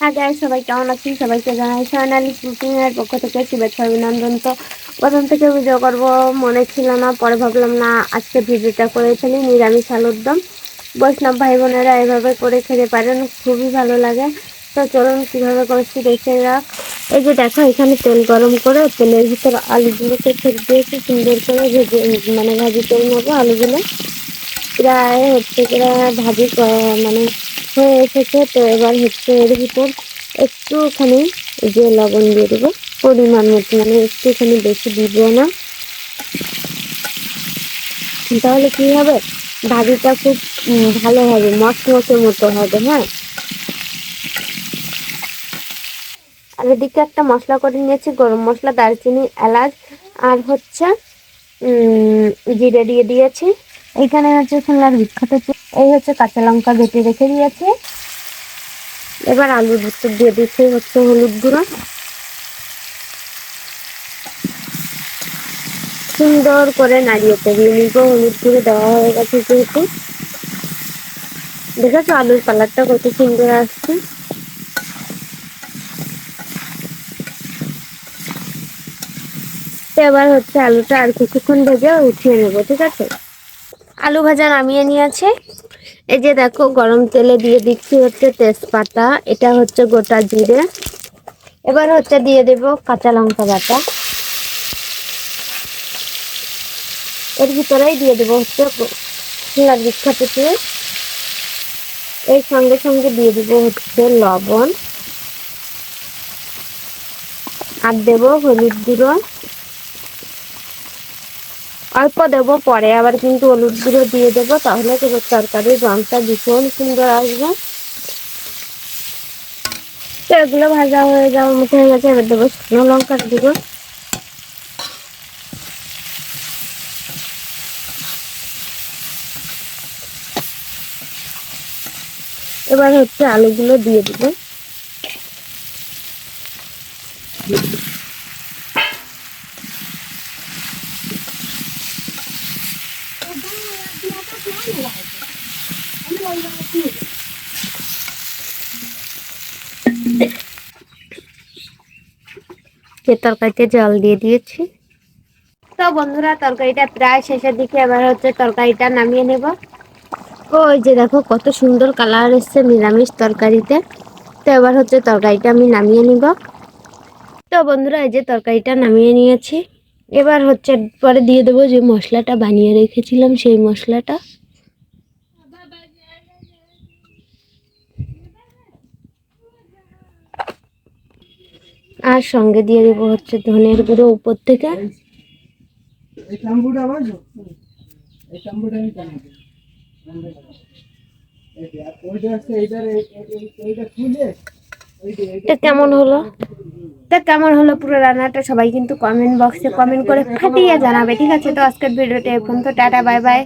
হ্যাঁ সবাই কেমন আছেন? সবাইকে জানাই সোনালি কুকিং এর পক্ষ থেকে শুভেচ্ছা, অভিনন্দন। তো প্রথম থেকে ভিডিও করব, মনে ছিল না, পরে ভাবলাম, না, আজকে ভিডিওটা করে ফেলি, নিরামিষ আলুর দম। বৈষ্ণব ভাই বোনেরা এভাবে করে খেতে পারেন, খুবই ভালো লাগে। তো চলুন, কীভাবে করছি দেখে রাখ এই যে দেখো, এখানে তেল গরম করে তেলের ভিতর আলুগুলোকে ছেড়ে দিয়েছি, সুন্দর করে ভেজে মানে ভাজি করে নেব আলুগুলো। প্রায় হচ্ছে প্রায় ভাজি মানে হয়ে এসেছে, তো এবার হচ্ছে এর ভিতর একটুখানি যে লবণ দিয়ে দেবো। পরিমাণ মতো মানে একটুখানি বেশি দিব না। তাহলে কি হবে? ভাজিটা খুব ভালো হবে মশমসের মতো হবে হ্যাঁ? আর এদিকে একটা মশলা করে নিয়েছি, গরম মশলা, দারচিনি, এলাচ, আর হচ্ছে জিরে দিয়ে দিয়েছি। এখানে হচ্ছে খুলনার বিখ্যাত এই হচ্ছে কাঁচা লঙ্কা বেটে রেখে দিয়েছি। এবার আলুর ভিতর দিয়ে দিচ্ছি হচ্ছে হলুদ গুঁড়ো। সুন্দর করে নাড়িয়ে চাড়িয়ে নিব। হলুদ গুঁড়ো দেওয়া হয়ে গেছে যেহেতু। দেখেছ আলুর কালারটা কত সুন্দর আসছে। এবার হচ্ছে আলুটা আর কিছুক্ষণ ভেজে উঠিয়ে নেব, ঠিক আছে? আলু ভাজা নামিয়ে নিয়েছে। এই যে দেখো, গরম তেলে দিয়ে দিচ্ছি হচ্ছে তেজপাতা। এটা হচ্ছে গোটা জিরে। এবার হচ্ছে দিয়ে দেব কাঁচা লঙ্কা বাটা। এর ভিতরেই দিয়ে দেবো হচ্ছে বিখ্যাত এর সঙ্গে সঙ্গে দিয়ে দেবো হচ্ছে লবণ। আর দেবো হলুদ গুঁড়ো। অল্প দেবো, পরে আবার কিন্তু হলুদ গুঁড়ো দিয়ে দেবো, তাহলে কিন্তু তরকারির রংটা ভীষণ সুন্দর আসবে। তো এগুলো ভাজা হয়ে যাওয়ার মতো হয়ে গেছে, এবার দেবো শুকনো লঙ্কার গুঁড়ো। এবার হচ্ছে আলুগুলো দিয়ে দিব। যে তরকারিতে জল দিয়ে দিয়েছি? তো বন্ধুরা তরকারিটা প্রায় শেষের দিকে এবার হচ্ছে তরকারিটা নামিয়ে নেব। ওই যে দেখো কত সুন্দর কালার এসছে নিরামিষ তরকারিতে। তো এবার হচ্ছে তরকারিটা আমি নামিয়ে নিব। তো বন্ধুরা এই যে তরকারিটা নামিয়ে নিয়েছি। এবার হচ্ছে পরে দিয়ে দেবো যে মশলাটা বানিয়ে রেখেছিলাম সেই মশলাটা। আর সঙ্গে দিয়ে দেবো হচ্ছে ধনের গুঁড়ো উপর থেকে। এটা কেমন হলো? তা কেমন হলো পুরো রান্নাটা সবাই কিন্তু কমেন্ট বক্সে কমেন্ট করে ফাটিয়ে জানাবে। ঠিক আছে তো আজকের ভিডিওটা এখন তো টাটা বাই বাই